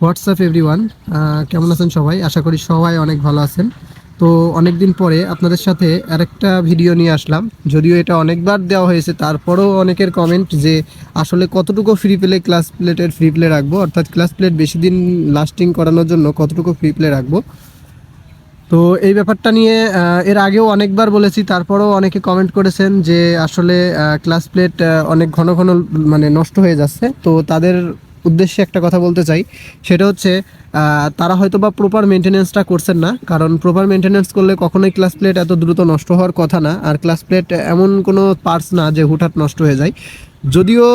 WhatsApp everyone কেমন আছেন সবাই? আশা করি সবাই অনেক ভালো আছেন। তো অনেক দিন পরে আপনাদের সাথে আরেকটা ভিডিও নিয়ে আসলাম। যদিও এটা অনেকবার দেওয়া হয়েছে, তারপরেও অনেকের কমেন্ট যে আসলে কতটুকু ফ্রি প্লে ক্লাস প্লেটের ফ্রি প্লে রাখব? অর্থাৎ ক্লাস প্লেট বেশি দিন লাস্টিং করানোর জন্য কতটুকু ফ্রি প্লে রাখব? তো এই ব্যাপারটা নিয়ে এর আগেও অনেকবার বলেছি, তারপরেও অনেকে কমেন্ট করেছেন যে আসলে ক্লাস প্লেট অনেক ঘন ঘন মানে নষ্ট হয়ে যাচ্ছে। তো তাদের উদ্দেশ্যে একটা কথা বলতে চাই। সেটা হচ্ছে তারা হয়তো বা প্রপার মেনটেনেন্সটা করছেন না, কারণ প্রপার মেনটেন্যান্স করলে কখনোই ক্লাস প্লেট এত দ্রুত নষ্ট হওয়ার কথা না, আর ক্লাস প্লেট এমন কোনো পার্টস না যে হুটহাট নষ্ট হয়ে যায়। যদিও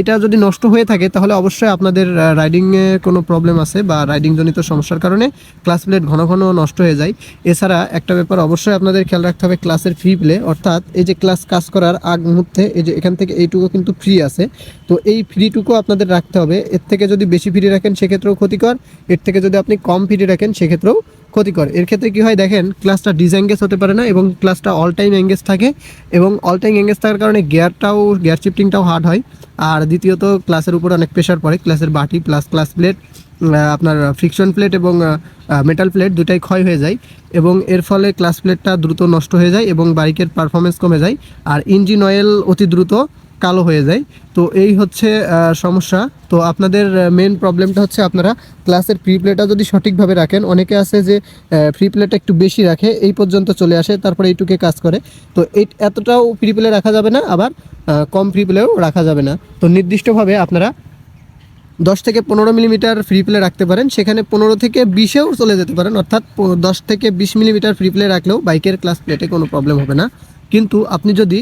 এটা যদি নষ্ট হয়ে থাকে, তাহলে অবশ্যই আপনাদের রাইডিংয়ে কোনো প্রবলেম আছে বা রাইডিং জনিত সমস্যার কারণে ক্লাস প্লেট ঘন ঘন নষ্ট হয়ে যায়। এছাড়া একটা ব্যাপার অবশ্যই আপনাদের খেয়াল রাখতে হবে ক্লাসের ফ্রি প্লে অর্থাৎ এই যে ক্লাস কাজ করার আগ মুহূর্তে, এই যে এখান থেকে এইটুকু কিন্তু ফ্রি আছে। তো এই ফ্রিটুকু আপনাদের রাখতে হবে। এর থেকে যদি বেশি ফ্রি রাখেন, সেক্ষেত্রেও ক্ষতিকর। এর থেকে যদি আপনি কম ফ্রি রাখেন, সেক্ষেত্রেও ক্ষতিকর। এর ক্ষেত্রে কি হয় দেখেন ক্লাসটা ডিসএঙ্গেজ হতে পারে না এবং ক্লাসটা অল টাইম এঙ্গেজ থাকে এবং অল টাইম এঙ্গেজ থাকার কারণে গিয়ারটাও গিয়ার শিফটিংটাও হার্ড হয়। আর দ্বিতীয়ত ক্লাসের উপর অনেক প্রেশার পড়ে। ক্লাসের বাটি প্লাস ক্লাস প্লেট আপনার ফ্রিকশন প্লেট এবং মেটাল প্লেট দুটাই ক্ষয় হয়ে যায় এবং এর ফলে ক্লাস প্লেটটা দ্রুত নষ্ট হয়ে যায় এবং বাইকের পারফরমেন্স কমে যায়। আর ইঞ্জিন অয়েল অতি দ্রুত কালো হয়ে যায়। তো এই হচ্ছে সমস্যা। তো আপনাদের মেন প্রবলেমটা হচ্ছে আপনারা ক্লাসের ফ্রি প্লেটা যদি সঠিকভাবে রাখেন, অনেকে আছে যে ফ্রি প্লেটা একটু বেশি রাখে, এই পর্যন্ত চলে আসে, তারপরে এইটুকে কাজ করে। তো এই এতটাও ফ্রি প্লে রাখা যাবে না, আবার কম ফ্রি প্লেও রাখা যাবে না। তো নির্দিষ্টভাবে আপনারা দশ থেকে পনেরো মিলিমিটার ফ্রি প্লে রাখতে পারেন। সেখানে পনেরো থেকে বিশেও চলে যেতে পারেন। অর্থাৎ দশ থেকে বিশ মিলিমিটার ফ্রি প্লে রাখলেও বাইকের ক্লাস প্লেটে কোনো প্রবলেম হবে না। কিন্তু আপনি যদি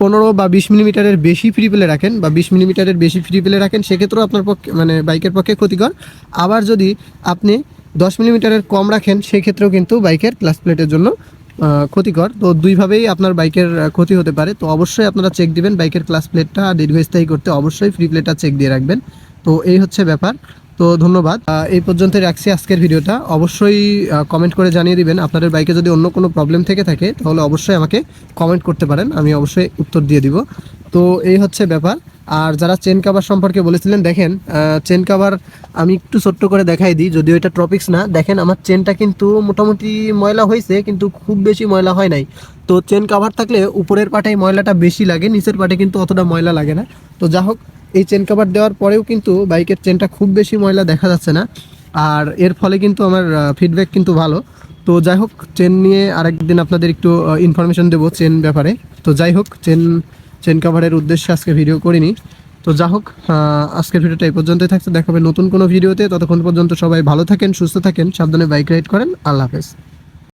পনেরো বা বিশ মিলিমিটারের বেশি ফ্রি পেলে রাখেন বা বিশ মিলিমিটারের বেশি ফ্রি পেলে রাখেন, সেক্ষেত্রেও আপনার পক্ষে মানে বাইকের পক্ষে ক্ষতিকর। আবার যদি আপনি দশ মিলিমিটারের কম রাখেন, সেক্ষেত্রেও কিন্তু বাইকের ক্লাস প্লেটের জন্য ক্ষতিকর। তো দুইভাবেই আপনার বাইকের ক্ষতি হতে পারে। তো অবশ্যই আপনারা চেক দিবেন, বাইকের ক্লাস প্লেটটা দীর্ঘস্থায়ী করতে অবশ্যই ফ্রি প্লেটটা চেক দিয়ে রাখবেন। তো এই হচ্ছে ব্যাপার। তো ধন্যবাদ। এই পর্যন্ত রাখছি আজকের ভিডিওটা। অবশ্যই কমেন্ট করে জানিয়ে দিবেন। আপনাদের বাইকে যদি অন্য কোনো প্রবলেম থেকে থাকে, তাহলে অবশ্যই আমাকে কমেন্ট করতে পারেন। আমি অবশ্যই উত্তর দিয়ে দিব। তো এই হচ্ছে ব্যাপার। আর যারা চেন কাভার সম্পর্কে বলেছিলেন, দেখেন চেন কাভার আমি একটু ছোট্ট করে দেখাই দিই। যদিও এটা টপিক্স না, দেখেন, আমার চেনটা কিন্তু মোটামুটি ময়লা হয়েছে, কিন্তু খুব বেশি ময়লা হয় নাই। তো চেন কাভার থাকলে উপরের পাটায় ময়লাটা বেশি লাগে, নিচের পাটে কিন্তু অতটা ময়লা লাগে না। তো যা হোক এই চেন কাভার দেওয়ার পরেও কিন্তু বাইকের চেনটা খুব বেশি ময়লা দেখা যাচ্ছে না। আর এর ফলে কিন্তু আমার ফিডব্যাক কিন্তু ভালো। তো যাই হোক চেন নিয়ে আরেকদিন আপনাদের একটু ইনফরমেশন দেবো চেন ব্যাপারে। তো যাই হোক চেন চেন কাভারের উদ্দেশ্যে আজকে ভিডিও করিনি। তো যা হোক আজকের ভিডিওটা এই পর্যন্তই থাকছে। দেখাবে নতুন কোনো ভিডিওতে ততক্ষণ পর্যন্ত সবাই ভালো থাকেন, সুস্থ থাকেন, সাবধানে বাইক রাইড করেন। আল্লাহ হাফেজ।